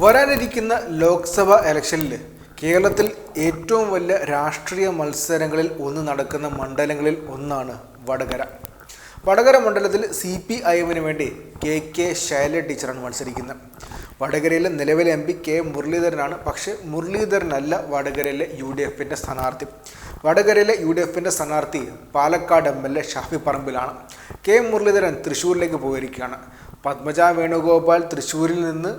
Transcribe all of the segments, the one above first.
വരാനിരിക്കുന്ന ലോക്സഭ ഇലക്ഷനിൽ കേരളത്തിൽ ഏറ്റവും വലിയ രാഷ്ട്രീയ മത്സരങ്ങളിൽ ഒന്ന് നടക്കുന്ന മണ്ഡലങ്ങളിൽ ഒന്നാണ് വടകര. വടകര മണ്ഡലത്തിൽ സി പി ഐ എമ്മിന് വേണ്ടി കെ കെ ശൈല ടീച്ചറാണ് മത്സരിക്കുന്നത്. വടകരയിലെ നിലവിലെ എം പി കെ മുരളീധരനാണ് പക്ഷേ മുരളീധരനല്ല വടകരയിലെ യു ഡി എഫിന്റെ സ്ഥാനാർത്ഥി. വടകരയിലെ യു ഡി എഫിന്റെ സ്ഥാനാർത്ഥി Palakkad M L A Shafi പറമ്പിലാണ്. K Muraleedharan തൃശ്ശൂരിലേക്ക് പോയിരിക്കുകയാണ്. പത്മജ വേണുഗോപാൽ തൃശ്ശൂരിൽ നിന്ന്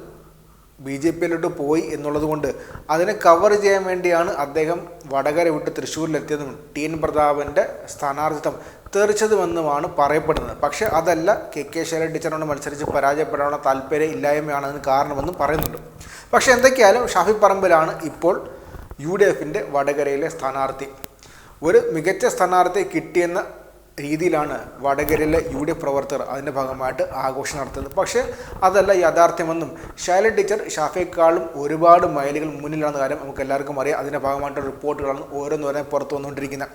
ബി ജെ പിയിലോട്ട് പോയി എന്നുള്ളത് കൊണ്ട് അതിനെ കവർ ചെയ്യാൻ വേണ്ടിയാണ് അദ്ദേഹം വടകര വിട്ട് തൃശ്ശൂരിലെത്തിയതും ടി എൻ പ്രതാപന്റെ സ്ഥാനാർത്ഥിത്വം തെറിച്ചതുമെന്നുമാണ് പറയപ്പെടുന്നത്. പക്ഷേ അതല്ല കെ കെ ശൈലജ ടീച്ചറിനോട് മത്സരിച്ച് പരാജയപ്പെടാനുള്ള താല്പര്യം ഇല്ലായ്മയാണ് അതിന് കാരണമെന്നും പറയുന്നുണ്ട്. പക്ഷേ എന്തൊക്കെയായാലും ഷാഫി പറമ്പിലാണ് ഇപ്പോൾ യു ഡി എഫിന്റെ വടകരയിലെ സ്ഥാനാർത്ഥി. ഒരു മികച്ച സ്ഥാനാർത്ഥി കിട്ടിയെന്ന രീതിയിലാണ് വടകരയിലെ യു ഡി എഫ് പ്രവർത്തകർ അതിന്റെ ഭാഗമായിട്ട് ആഘോഷം നടത്തുന്നത്. പക്ഷേ അതല്ല യാഥാർത്ഥ്യമെന്നും ശൈല ടീച്ചർ ഷാഫേക്കാളും ഒരുപാട് മൈലുകൾ മുന്നിലാണെന്ന കാര്യം നമുക്ക് എല്ലാവർക്കും അറിയാം. അതിന്റെ ഭാഗമായിട്ട് റിപ്പോർട്ടുകളാണ് ഓരോന്നോരോ പുറത്തു വന്നുകൊണ്ടിരിക്കുന്നത്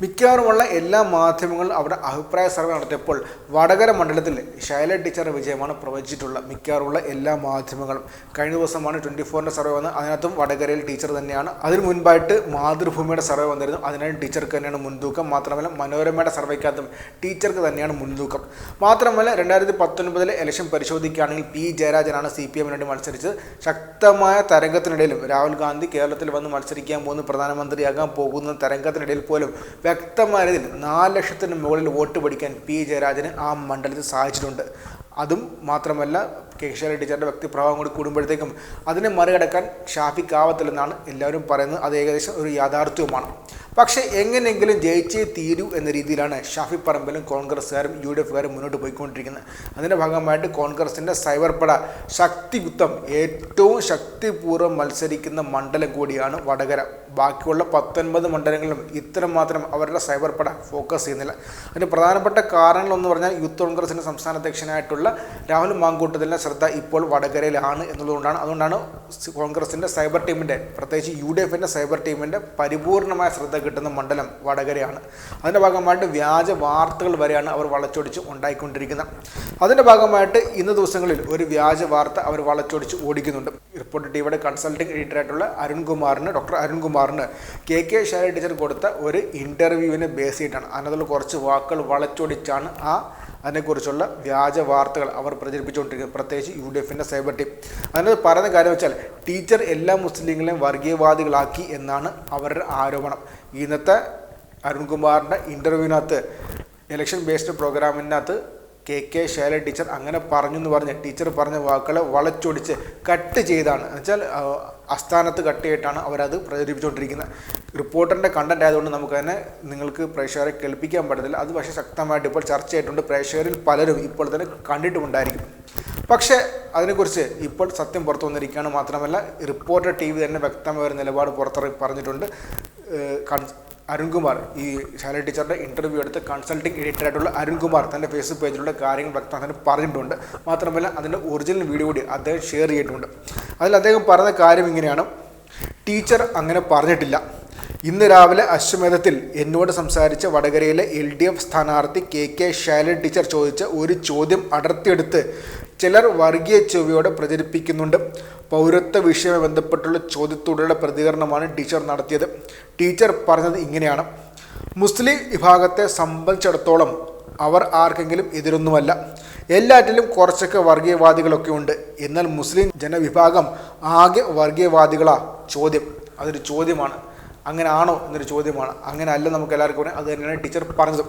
മിക്കവാറുമുള്ള എല്ലാ മാധ്യമങ്ങളും അവരുടെ അഭിപ്രായ സർവേ നടത്തിയപ്പോൾ വടകര മണ്ഡലത്തിൽ ശൈല ടീച്ചറുടെ വിജയമാണ് പ്രവചിച്ചിട്ടുള്ളത് മിക്കവാറുമുള്ള എല്ലാ മാധ്യമങ്ങളും. കഴിഞ്ഞ ദിവസമാണ് ട്വന്റി ഫോറിന്റെ സർവേ വന്നത്. അതിനകത്തും വടകരയിൽ ടീച്ചർ തന്നെയാണ്. അതിന് മുൻപായിട്ട് മാതൃഭൂമിയുടെ സർവേ വന്നിരുന്നു. അതിനായി ടീച്ചർക്ക് തന്നെയാണ് മുൻതൂക്കം. മാത്രമല്ല മനോരമയുടെ സർവേക്കകത്തും ടീച്ചർക്ക് തന്നെയാണ് മുൻതൂക്കം. മാത്രമല്ല രണ്ടായിരത്തി പത്തൊൻപതിലെ ഇലക്ഷൻ പരിശോധിക്കുകയാണെങ്കിൽ പി ജയരാജനാണ് സി പി എമ്മിന് വേണ്ടി മത്സരിച്ചത്. ശക്തമായ തരംഗത്തിനിടയിലും രാഹുൽ ഗാന്ധി കേരളത്തിൽ വന്ന് മത്സരിക്കാൻ പോകുന്ന പ്രധാനമന്ത്രിയാകാൻ പോകുന്ന തരംഗത്തിനിടയിൽ പോലും വ്യക്തമായ രീതിയിൽ നാല് ലക്ഷത്തിന് മുകളിൽ വോട്ട് പിടിക്കാൻ പി ജയരാജന് ആ മണ്ഡലത്തിൽ സാധിച്ചിട്ടുണ്ട്. അതും മാത്രമല്ല കെ ടീച്ചറുടെ വ്യക്തിപ്രഭാവം കൂടി കൂടുമ്പോഴത്തേക്കും അതിനെ മറികടക്കാൻ ഷാഫിക്കാവത്തില്ലെന്നാണ് എല്ലാവരും പറയുന്നത്. അത് ഏകദേശം ഒരു യാഥാർത്ഥ്യവുമാണ്. പക്ഷേ എങ്ങനെയെങ്കിലും ജയിച്ചേ തീരൂ എന്ന രീതിയിലാണ് ഷാഫി പറമ്പിലും കോൺഗ്രസ്സുകാരും യു ഡി എഫുകാരും മുന്നോട്ട് പോയിക്കൊണ്ടിരിക്കുന്നത്. അതിന്റെ ഭാഗമായിട്ട് കോൺഗ്രസിന്റെ സൈബർ പട ഏറ്റവും ശക്തിപൂർവം മത്സരിക്കുന്ന മണ്ഡലം കൂടിയാണ് വടകര. ബാക്കിയുള്ള പത്തൊൻപത് മണ്ഡലങ്ങളിലും ഇത്തരം മാത്രം അവരുടെ സൈബർ പട ഫോക്കസ് ചെയ്യുന്നില്ല. അതിന് പ്രധാനപ്പെട്ട കാരണങ്ങളെന്ന് പറഞ്ഞാൽ യൂത്ത് കോൺഗ്രസിന്റെ സംസ്ഥാന അധ്യക്ഷനായിട്ടുള്ള രാഹുൽ മാങ്കൂട്ടത്തിന്റെ ശ്രദ്ധ ഇപ്പോൾ വടകരയിലാണ് എന്നുള്ളതുകൊണ്ടാണ്. അതുകൊണ്ടാണ് കോൺഗ്രസിന്റെ സൈബർ ടീമിന്റെ പ്രത്യേകിച്ച് യു ഡി എഫിന്റെ സൈബർ ടീമിന്റെ പരിപൂർണമായ ശ്രദ്ധ കിട്ടുന്ന മണ്ഡലം വടകരയാണ്. അതിന്റെ ഭാഗമായിട്ട് വ്യാജ വാർത്തകൾ വരെയാണ് അവർ വളച്ചൊടിച്ച് ഉണ്ടായിക്കൊണ്ടിരിക്കുന്നത്. അതിന്റെ ഭാഗമായിട്ട് ഇന്ന് ദിവസങ്ങളിൽ ഒരു വ്യാജ വാർത്ത അവർ വളച്ചൊടിച്ച് ഓടിക്കുന്നുണ്ട്. ടിവിയുടെ കൺസൾട്ടിംഗ് എഡിറ്ററായിട്ടുള്ള അരുൺകുമാറിന് ഡോക്ടർ അരുൺകുമാറിന് കെ കെ ഷാരി ടീച്ചർ കൊടുത്ത ഒരു ഇന്റർവ്യൂവിനെ ബേസ് ചെയ്തിട്ടാണ്. അതിനകത്തുള്ള കുറച്ച് വാക്കുകൾ വളച്ചൊടിച്ചാണ് ആ അതിനെക്കുറിച്ചുള്ള വ്യാജ വാർത്തകൾ അവർ പ്രചരിപ്പിച്ചുകൊണ്ടിരിക്കുന്നത്. പ്രത്യേകിച്ച് യു ഡി എഫിന്റെ സൈബർ ടീം. അതിനകത്ത് പറയുന്ന കാര്യം വെച്ചാൽ ടീച്ചർ എല്ലാ മുസ്ലിങ്ങളെയും വർഗീയവാദികളാക്കി എന്നാണ് അവരുടെ ആരോപണം. ഇന്നത്തെ അരുൺകുമാറിന്റെ ഇന്റർവ്യൂവിനകത്ത് ഇലക്ഷൻ ബേസ്ഡ് പ്രോഗ്രാമിനകത്ത് കെ കെ ശൈല ടീച്ചർ അങ്ങനെ പറഞ്ഞു എന്ന് പറഞ്ഞ് ടീച്ചർ പറഞ്ഞ വാക്കുകളെ വളച്ചൊടിച്ച് കട്ട് ചെയ്താണ്. എന്നുവെച്ചാൽ അസ്ഥാനത്ത് കട്ട് ചെയ്തിട്ടാണ് അവരത് പ്രചരിപ്പിച്ചുകൊണ്ടിരിക്കുന്നത് റിപ്പോർട്ടറിന്റെ കണ്ടന്റ് ആയതുകൊണ്ട് നമുക്ക് തന്നെ നിങ്ങൾക്ക് പ്രേക്ഷകരെ കേൾപ്പിക്കാൻ പറ്റത്തില്ല. അത് പക്ഷേ ശക്തമായിട്ട് ഇപ്പോൾ ചർച്ച ചെയ്തിട്ടുണ്ട്. പ്രേക്ഷകരിൽ പലരും ഇപ്പോൾ തന്നെ കണ്ടിട്ടുമുണ്ടായിരിക്കും പക്ഷേ അതിനെക്കുറിച്ച് ഇപ്പോൾ സത്യം പുറത്തു വന്നിരിക്കുകയാണ് മാത്രമല്ല റിപ്പോർട്ടർ ടി വി തന്നെ വ്യക്തമായ ഒരു നിലപാട് പുറത്തിറക്കി പറഞ്ഞിട്ടുണ്ട്. അരുൺകുമാർ ഈ ശൈല ടീച്ചറുടെ ഇന്റർവ്യൂ എടുത്ത് കൺസൾട്ടിംഗ് എഡിറ്ററായിട്ടുള്ള അരുൺകുമാർ തന്റെ ഫേസ്ബുക്ക് പേജിലുള്ള കാര്യങ്ങൾ വ്യക്തമാക്കാൻ പറഞ്ഞിട്ടുണ്ട്. മാത്രമല്ല അതിന്റെ ഒറിജിനൽ വീഡിയോ കൂടി അദ്ദേഹം ഷെയർ ചെയ്തിട്ടുണ്ട്. അതിൽ അദ്ദേഹം പറഞ്ഞ കാര്യം ഇങ്ങനെയാണ്. ടീച്ചർ അങ്ങനെ പറഞ്ഞിട്ടില്ല. ഇന്ന് രാവിലെ അശ്വമേധത്തിൽ എന്നോട് സംസാരിച്ച വടകരയിലെ എൽ ഡി എഫ് സ്ഥാനാർത്ഥി കെ കെ ശൈലൻ ടീച്ചർ ചോദിച്ച ഒരു ചോദ്യം അടർത്തിയെടുത്ത് ചിലർ വർഗീയ ചൊവ്വയോടെ പ്രചരിപ്പിക്കുന്നുണ്ട്. പൗരത്വ വിഷയവുമായി ബന്ധപ്പെട്ടുള്ള ചോദ്യത്തോടുള്ള പ്രതികരണമാണ് ടീച്ചർ നടത്തിയത്. ടീച്ചർ പറഞ്ഞത് ഇങ്ങനെയാണ്. മുസ്ലിം വിഭാഗത്തെ സംബന്ധിച്ചിടത്തോളം അവർ ആർക്കെങ്കിലും എതിരൊന്നുമല്ല. എല്ലാറ്റിലും കുറച്ചൊക്കെ വർഗീയവാദികളൊക്കെ ഉണ്ട്. എന്നാൽ മുസ്ലിം ജനവിഭാഗം ആകെ വർഗീയവാദികളാ ചോദ്യം. അതൊരു ചോദ്യമാണ്. അങ്ങനെ ആണോ എന്നൊരു ചോദ്യമാണ്. അങ്ങനെ അല്ല നമുക്ക് എല്ലാവർക്കും അത് തന്നെയാണ് ടീച്ചർ പറഞ്ഞത്.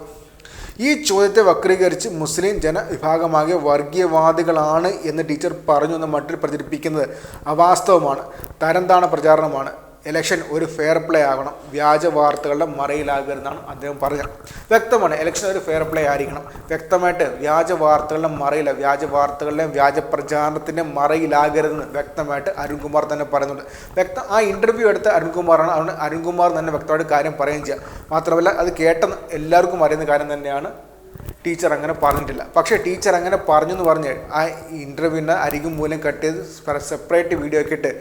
ഈ ചോദ്യത്തെ വക്രീകരിച്ച് മുസ്ലിം ജനവിഭാഗമാകെ വർഗീയവാദികളാണ് എന്ന് ടീച്ചർ പറഞ്ഞു എന്ന് മട്ടിൽ പ്രചരിപ്പിക്കുന്നത് അവാസ്തവമാണ്. തരംതാണ പ്രചാരണമാണ്. ഇലക്ഷൻ ഒരു ഫെയർ പ്ലേ ആകണം. വ്യാജ വാർത്തകളുടെ മറയിലാകരുതെന്നാണ് അദ്ദേഹം പറഞ്ഞത്. വ്യക്തമാണ് ഇലക്ഷൻ ഒരു ഫെയർ പ്ലേ ആയിരിക്കണം. വ്യക്തമായിട്ട് വ്യാജ വാർത്തകളുടെ മറയില വ്യാജ വാർത്തകളുടെയും വ്യാജ പ്രചാരണത്തിന്റെ മറയിലാകരുതെന്ന് വ്യക്തമായിട്ട് അരുൺകുമാർ തന്നെ പറയുന്നുണ്ട്. വ്യക്ത ആ ഇന്റർവ്യൂ എടുത്ത അരുൺകുമാറാണ്. അതുകൊണ്ട് അരുൺകുമാർ തന്നെ വ്യക്തമായിട്ട് കാര്യം പറയുകയും ചെയ്യുക മാത്രമല്ല അത് കേട്ട എല്ലാവർക്കും അറിയുന്ന കാര്യം തന്നെയാണ് ടീച്ചർ അങ്ങനെ പറഞ്ഞിട്ടില്ല. പക്ഷേ ടീച്ചർ അങ്ങനെ പറഞ്ഞു എന്ന് പറഞ്ഞ് ആ ഇന്റർവ്യൂവിന്റെ അരികും മൂലം കട്ട് ചെയ്ത് സെപ്പറേറ്റ് വീഡിയോ ഒക്കെ ഇട്ട്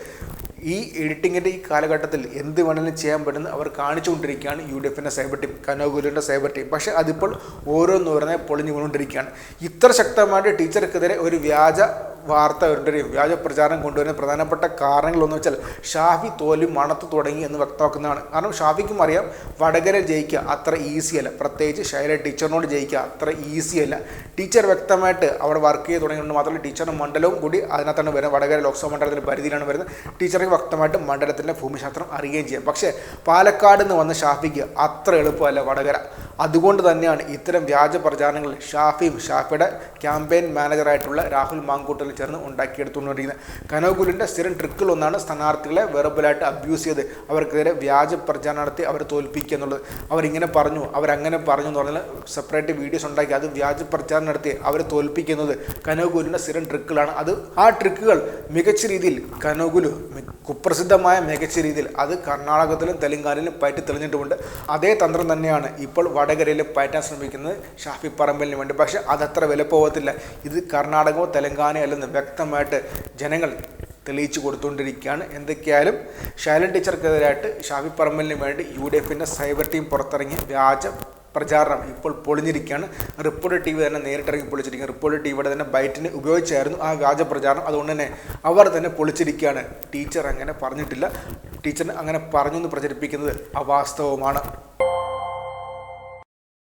ഈ എഡിറ്റിങ്ങിന്റെ ഈ കാലഘട്ടത്തിൽ എന്ത് വേണമെങ്കിലും ചെയ്യാൻ പറ്റുന്ന അവർ കാണിച്ചുകൊണ്ടിരിക്കുകയാണ് യു ഡി എഫിന്റെ സൈബർ ടീം കനോഗുലിന്റെ സൈബർ ടീം പക്ഷേ അതിപ്പോൾ ഓരോന്നോരോന്നെ പൊളിഞ്ഞു കൊണ്ടിരിക്കുകയാണ് ഇത്ര ശക്തമായിട്ട് ടീച്ചർക്കെതിരെ ഒരു വ്യാജ വാർത്ത വരേണ്ടയും വ്യാജ പ്രചാരണം കൊണ്ടുവരുന്ന പ്രധാനപ്പെട്ട കാരണങ്ങളൊന്നു വെച്ചാൽ ഷാഫി തോലും മണത്ത് തുടങ്ങി എന്ന് വ്യക്തമാക്കുന്നതാണ്. കാരണം ഷാഫിക്കും അറിയാം വടകര ജയിക്കുക അത്ര ഈസി അല്ല. പ്രത്യേകിച്ച് ശൈല ടീച്ചറിനോട് ജയിക്കുക അത്ര ഈസി അല്ല. ടീച്ചർ വ്യക്തമായിട്ട് അവിടെ വർക്ക് ചെയ്ത് തുടങ്ങിയതുകൊണ്ട് മാത്രമല്ല ടീച്ചറിന്റെ മണ്ഡലവും കൂടി അതിനകത്താണ് വരുന്നത്. വടകര ലോക്സഭാ മണ്ഡലത്തിന്റെ പരിധിയിലാണ് വരുന്നത്. ടീച്ചർക്ക് വ്യക്തമായിട്ട് മണ്ഡലത്തിന്റെ ഭൂമിശാസ്ത്രം അറിയുകയും ചെയ്യാം. പക്ഷേ പാലക്കാട് നിന്ന് വന്ന ഷാഫിക്ക് അത്ര എളുപ്പമല്ല വടകര. അതുകൊണ്ട് തന്നെയാണ് ഇത്തരം വ്യാജ പ്രചാരണങ്ങൾ ഷാഫിയും ഷാഫിയുടെ ക്യാമ്പയിൻ മാനേജറായിട്ടുള്ള രാഹുൽ മാങ്കൂട്ടലും ചേർന്ന് ഉണ്ടാക്കിയെടുത്തുകൊണ്ടിരിക്കുന്നത്. കനോകുലിന്റെ സ്ഥിരം ട്രിക്കിലൊന്നാണ് സ്ഥാനാർത്ഥികളെ വെറുബലായിട്ട് അബ്യൂസ് ചെയ്ത് അവർക്കെതിരെ വ്യാജ പ്രചാരണം നടത്തി അവരെ തോൽപ്പിക്കുക എന്നുള്ളത്. അവരിങ്ങനെ പറഞ്ഞു അവരങ്ങനെ പറഞ്ഞു എന്ന് പറഞ്ഞാൽ സെപ്പറേറ്റ് വീഡിയോസ് ഉണ്ടാക്കി അത് വ്യാജ പ്രചാരണം നടത്തി അവരെ തോൽപ്പിക്കുന്നത് കനോകുലിന്റെ സ്ഥിരം ട്രിക്കുകളാണ് അത് ആ ട്രിക്കുകൾ മികച്ച രീതിയിൽ കനോഗുലു മി- കുപ്രസിദ്ധമായ മികച്ച രീതിയിൽ അത് കർണാടകത്തിലും തെലങ്കാനയിലും പയറ്റി തെളിഞ്ഞിട്ടുമുണ്ട്. അതേ തന്ത്രം തന്നെയാണ് ഇപ്പോൾ വടകരയിൽ പയറ്റാൻ ശ്രമിക്കുന്നത് ഷാഫി പറമ്പലിന് വേണ്ടി. പക്ഷേ അതത്ര വില പോകത്തില്ല. ഇത് കർണാടകമോ തെലങ്കാനയോ അല്ലെന്ന് വ്യക്തമായിട്ട് ജനങ്ങൾ തെളിയിച്ചു കൊടുത്തുകൊണ്ടിരിക്കുകയാണ്. എന്തൊക്കെയായാലും ശൈലൻ ടീച്ചർക്കെതിരായിട്ട് ഷാഫി പറമ്പലിന് വേണ്ടി യു ഡി എഫിന്റെ സൈബർ ടീം പുറത്തിറങ്ങി വ്യാജ പ്രചാരണം ഇപ്പോൾ പൊളിഞ്ഞിരിക്കുകയാണ്. റിപ്പോർട്ടർ ടി വി തന്നെ നേരിട്ടിറങ്ങി പൊളിച്ചിരിക്കുകയാണ്. റിപ്പോർട്ടർ ടി വിയുടെ തന്നെ ബൈറ്റിന് ഉപയോഗിച്ചായിരുന്നു ആ വ്യാജ പ്രചാരണം അതുകൊണ്ട് തന്നെ അവർ തന്നെ പൊളിച്ചിരിക്കുകയാണ്. ടീച്ചർ അങ്ങനെ പറഞ്ഞിട്ടില്ല. ടീച്ചറിന് അങ്ങനെ പറഞ്ഞു എന്ന് പ്രചരിപ്പിക്കുന്നത് അവാസ്തവമാണ്.